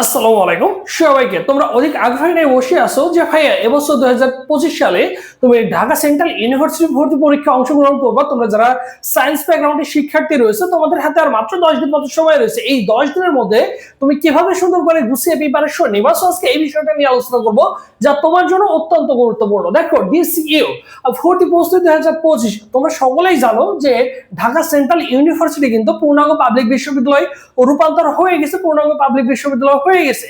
আসসালামু আলাইকুম। সবাইকে, তোমরা অধিক আগ্রহী নিয়ে বসে আসো যে ভাইয়া, এবছর হাজার পঁচিশ সালে তুমি ঢাকা সেন্ট্রাল ইউনিভার্সিটি ভর্তি পরীক্ষা অংশগ্রহণ করবা। তোমরা যারা সায়েন্স ব্যাকগ্রাউন্ডের শিক্ষার্থী রয়েছে, তোমাদের হাতে আর মাত্র দশ দিন মতো সময় রয়েছে। এই দশ দিনের মধ্যে তুমি কীভাবে সুন্দর করে গুছিয়ে প্রিপারেশন নিবা? আজকে এই বিষয়টা নিয়ে আলোচনা করব, যা তোমার জন্য অত্যন্ত গুরুত্বপূর্ণ। দেখো ডিসইউ ভর্তি প্রস্তুতি দুই হাজার পঁচিশ। তোমরা সকলেই জানো যে ঢাকা সেন্ট্রাল ইউনিভার্সিটি কিন্তু পূর্ণাঙ্গ পাবলিক বিশ্ববিদ্যালয় রূপান্তর হয়ে গেছে। পূর্ণাঙ্গ পাবলিক বিশ্ববিদ্যালয় হয়ে গেছে।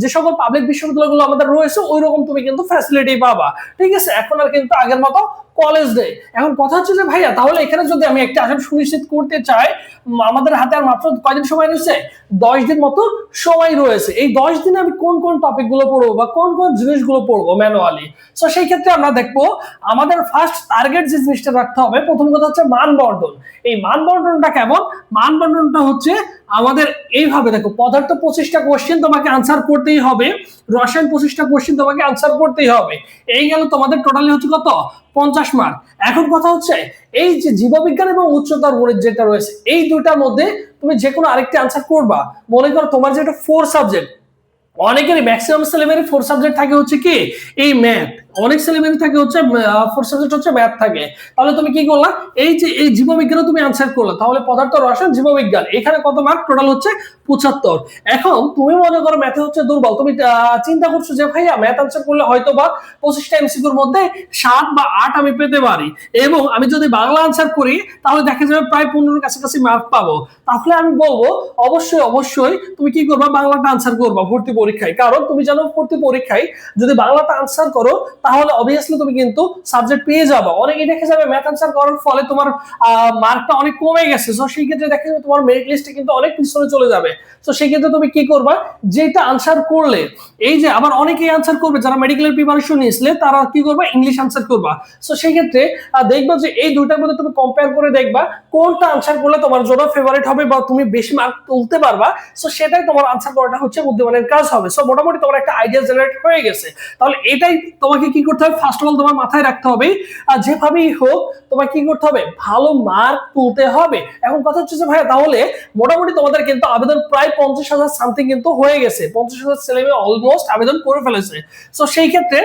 যে সকল পাবলিক বিশ্ববিদ্যালয়গুলো আমাদের রয়েছে ওই রকম তুমি কিন্তু ফ্যাসিলিটি পাবা। ঠিক আছে? এখন আর কিন্তু আগের মতো কলেজ ডে এখন কথা হচ্ছে যে, ভাইয়া, তাহলে এখানে যদি আমি একটা আসন সুনিশ্চিত করতে চাই আমাদের হাতে আর মাত্র কয়দিন সময় রয়েছে? দশ দিন মতো সময় রয়েছে। এই দশ দিনে আমি কোন কোন টপিকগুলো পড়ব বা কোন কোন জিনিসগুলো পড়ব ম্যানুয়ালি তো সেই ক্ষেত্রে আমরা দেখব, আমাদের ফার্স্ট টার্গেট যে জিনিসটা রাখতে হবে, প্রথম কথা হচ্ছে মান বন্টন এই মান বন্টনটা কেমন? মান বন্টনটা হচ্ছে আমাদের এইভাবে দেখো, পদার্থ পঁচিশটা কোশ্চেন তোমাকে আনসার করতেই হবে, রসায়ন পঁচিশটা কোশ্চেন তোমাকে আনসার করতেই হবে। এই গেল তোমাদের টোটালি হচ্ছে কত? পঞ্চাশ মার্ক এখন কথা হচ্ছে, এই যে জীববিজ্ঞান এবং উচ্চতর গণিত যেটা রয়েছে, এই দুইটার মধ্যে তুমি যে কোনো আরেকটি আনসার করবা। মনে করো তোমার যেটা ফোর সাবজেক্ট অনেকেরই ম্যাক্সিমাম ছেলেমেয়ের ফোর সাবজেক্ট থাকে হচ্ছে কি? এই ম্যাথ অনেক ছেলেমেয়ের থাকে হচ্ছে ফোর সাবজেক্ট হচ্ছে ম্যাথ থাকে। তাহলে তুমি কি করলা? এই যে, এই জীববিজ্ঞানে তুমি আনসার করলা। তাহলে পদার্থ, রসায়ন, জীববিজ্ঞান, এখানে কত মার্ক টোটাল হচ্ছে পঁচাত্তর। এখন তুমি মনে করো ম্যাথে হচ্ছে দুর্বল। তুমি চিন্তা করছ যে, ভাইয়া ম্যাথ আনসার করলে হয়তো বা পঁচিশটা এমসিকিউর মধ্যে সাত বা আট আমি পেতে পারি। এবং আমি যদি বাংলা আনসার করি, তাহলে দেখা যাবে প্রায় পনেরোর কাছাকাছি মার্ক পাবো। তাহলে আমি বলব, অবশ্যই অবশ্যই তুমি কি করবা? বাংলাটা আনসার করবা ভর্তি পরীক্ষায়। কারণ তুমি জানো ভর্তি পরীক্ষায় যদি বাংলাটা আনসার করো তাহলে অবভিয়াসলি তুমি কিন্তু সাবজেক্ট পেয়ে যাবে। অনেকে দেখে যাবে ম্যাথ আনসার করার ফলে তোমার মার্কটা অনেক কমে গেছে। তো সেই ক্ষেত্রে দেখা যাবে তোমার মেরিট লিস্টে কিন্তু অনেক পিছনে চলে যাবে। তো সেই ক্ষেত্রে তুমি কি করবা? যেটা আনসার করলে, এই যে আবার অনেকেই আনসার করবে, যারা মেডিকেলের প্রিপারেশন নিয়েছিলে, তারা কি করবা? ইংলিশ আনসার করবা। তো সেই ক্ষেত্রে দেখবা যে এই দুইটার মধ্যে তুমি কম্পেয়ার করে দেখবা, কোনটা আনসার করলে তোমার জন্য ফেভারিট হবে বা তুমি বেশি মার্ক তুলতে পারবা। সো সেটাই তোমার আনসার করাটা হচ্ছে বুদ্ধিমানের কাজ হবে। সো মোটামুটি তোমার একটা আইডিয়া জেনারেট হয়ে গেছে। তাহলে এটাই তোমাকে কি করতে হবে? ফার্স্ট অফ অল তোমার মাথায় রাখতে হবে আর যেভাবেই হোক তোমার কি করতে হবে? ভালো মার্ক তুলতে হবে। এখন কথা হচ্ছে যে, ভাইয়া, তাহলে মোটামুটি তোমাদের কিন্তু আবেদন প্রায় পঞ্চাশ হাজার সামথিং কিন্তু হয়ে গেছে। পঞ্চাশ হাজার ছেলে মেয়ে অলমোস্ট আবেদন করে ফেলেছে। তো সেই ক্ষেত্রে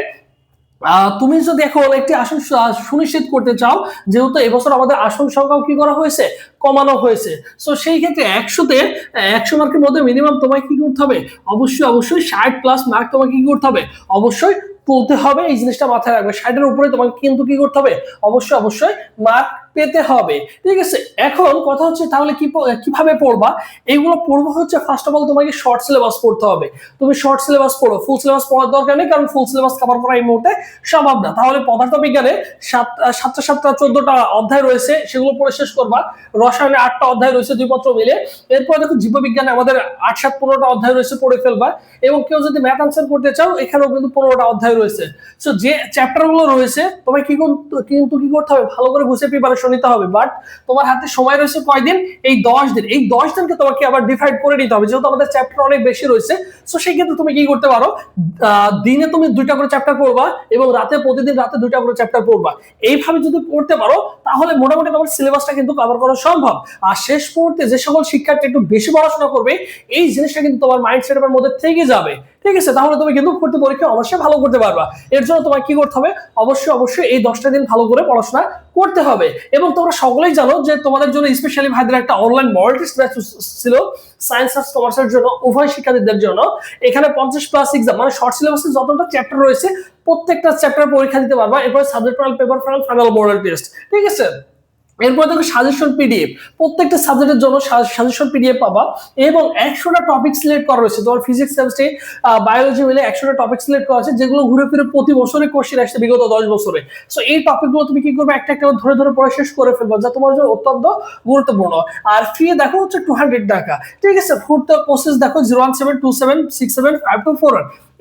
তুমি যদি এখন একটি আসন সুনিশ্চিত করতে চাও, যেহেতু এবছর আমাদের আসন সংখ্যাও কি করা হয়েছে? কমানো হয়েছে। তো সেই ক্ষেত্রে একশোতে, একশো মার্কের মধ্যে মিনিমাম তোমাকে কি করতে হবে? অবশ্যই অবশ্যই ষাট প্লাস মার্ক তোমাকে কি করতে হবে? অবশ্যই তুলতে হবে, এই জিনিসটা মাথায় রাখবে। ষাটের উপরে তোমাকে কিন্তু কি করতে হবে? অবশ্যই অবশ্যই মার্ক পেতে হবে। ঠিক আছে? এখন কথা হচ্ছে তাহলে কি কীভাবে পড়বা? এইগুলো পড়ব হচ্ছে ফার্স্ট অফ অল তোমাকে শর্ট সিলেবাস পড়তে হবে। তুমি শর্ট সিলেবাস পড়ো। ফুল সিলেবাস পড়ার দরকার নেই, কারণ ফুল সিলেবাস কভার করা এই মুহূর্তে সম্ভব না। তাহলে পদার্থ বিজ্ঞানে সাত, সাতটা সাতটা, চোদ্দটা অধ্যায় রয়েছে, সেগুলো পড়ে শেষ করবা। রসায়নে আটটা অধ্যায় রয়েছে দুই পত্র মিলে। এরপর দেখো জীববিজ্ঞানে আমাদের আট সাত পনেরোটা অধ্যায় রয়েছে পড়ে ফেলবা এবং কেউ যদি ম্যাথ আনসার করতে চাও, এখানেও কিন্তু পনেরোটা অধ্যায় রয়েছে। সো যে চ্যাপ্টারগুলো রয়েছে, তোমায় কি কিন্তু কি করতে হবে? ভালো করে গুছিয়ে প্রিপারেশন নিতে হবে। বাট তোমার হাতে সময় রয়েছে কয়দিন? এই দশ দিন। এই দশ দিনকে তোমাকে আবার ডিভাইড করে নিতে হবে। যেহেতু আমাদের চ্যাপ্টার অনেক বেশি রয়েছে সো সেই ক্ষেত্রে তুমি কি করতে পারো? দিনে তুমি দুইটা করে চ্যাপ্টার পড়বা এবং রাতে প্রতিদিন রাতে দুইটা করে চ্যাপ্টার পড়বা। এইভাবে যদি পড়তে পারো, তাহলে মোটামুটি তোমার সিলেবাসটা কিন্তু কভার করা সম্ভব। আর শেষ মুহূর্তে যে সকল শিক্ষার্থী একটু বেশি পড়াশোনা করবে, এই জিনিসটা কিন্তু তোমার মাইন্ড সেটের মধ্যে থেকে যাবে। ঠিক আছে? তাহলে তুমি কিন্তু ভর্তি পরীক্ষা অবশ্যই ভালো করতে পারবা। এর জন্য তোমার কি করতে হবে? অবশ্যই অবশ্যই এই দশটা দিন ভালো করে পড়াশোনা করতে হবে। এবং তোমরা সকলেই জানো যে তোমাদের জন্য স্পেশালি ভাইদের একটা অনলাইন মডেল টেস্ট ব্যাচ ছিল সায়েন্স আর কমার্সের জন্য, উভয় শিক্ষার্থীদের জন্য। এখানে পঞ্চাশ প্লাস এক্সাম মানে শর্ট সিলেবাসে যতটা চ্যাপ্টার রয়েছে, প্রত্যেকটা চ্যাপ্টার পরীক্ষা দিতে পারবা। এরপর subject final paper final final model test ঠিক আছে? এরপর দেখো সাজেশন পিডিএফ প্রত্যেকটা সাবজেক্টের জন্য সাজেশন পিডিএফ পাবা এবং একশোটা টপিক সিলেক্ট করা রয়েছে। তোমার ফিজিক্স কেমিস্ট্রি বায়োলজি মিলে একশোটা টপিক সিলেক্ট করা আছে, যেগুলো ঘুরে ফিরে প্রতি বছরে কোশ্চেন আসছে বিগত দশ বছরে। সো এই টপিকগুলো তুমি কি করবে? একটা একটা ধরে ধরে পড়ে শেষ করে ফেলব, যা তোমার জন্য অত্যন্ত গুরুত্বপূর্ণ। আর ফি দেখো হচ্ছে টু হান্ড্রেড টাকা। ঠিক আছে? ফুড প্রসেস দেখো zero one seven two seven six seven five two four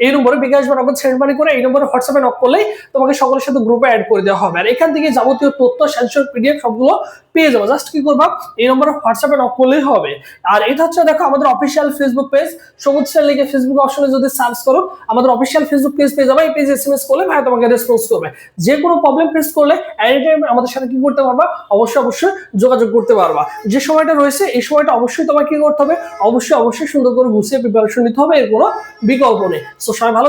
এই নম্বরে বিকাশ বা নগদ সেন্ড মানি করে এই নম্বরে হোয়াটসঅ্যাপে নক করলেই তোমাকে সকলের সাথে গ্রুপে অ্যাড করে দেওয়া হবে। আর এখান থেকে যাবতীয় তথ্য সেন্সর পিডিএফ সবগুলো পেয়ে যাব। জাস্ট কি করবা? এই নম্বরে হোয়াটসঅ্যাপে নক করলেই হবে। আর এটা হচ্ছে দেখো আমাদের official Facebook page Sabuj sir লিখে ফেসবুক অপশনে যদি সার্চ করো, আমাদের অফিসিয়াল ফেসবুক পেজ পেয়ে যাবে। এই পেজ এসএমএস করলে ভাই তোমাকে রেসপন্স করবে। যে কোনো প্রবলেম ফেস করলে এনি টাইম আমাদের সাথে কি করতে পারবা? অবশ্যই অবশ্যই যোগাযোগ করতে পারবা। যে সময়টা রয়েছে, এই সময়টা অবশ্যই তোমাকে কি করতে হবে? অবশ্যই অবশ্যই সুন্দর করে গুছিয়ে প্রিপারেশন নিতে হবে। এর কোনো বিকল্প নেই। সবাই ভালো